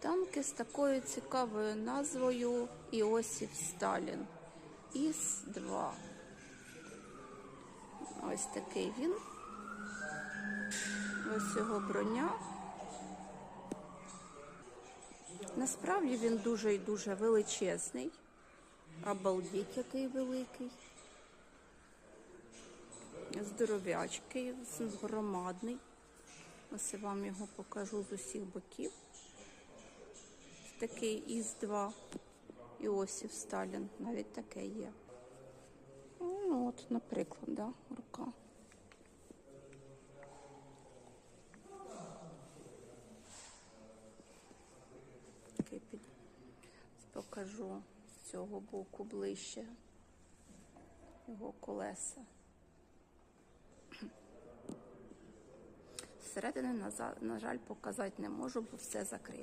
Танки з такою цікавою назвою Іосиф Сталін. Іс-2. Ось такий він. Ось його броня. Насправді він дуже і дуже величезний. Обалдіть, який великий. Здоров'ячкий, громадний. Ось я вам його покажу з усіх боків. Такий Іс-2 Іосиф Сталін. Навіть таке є. Ну, от, наприклад, да, рука. Такий під... Покажу з цього боку ближче його колеса. Зсередини, на жаль, показати не можу, бо все закрите.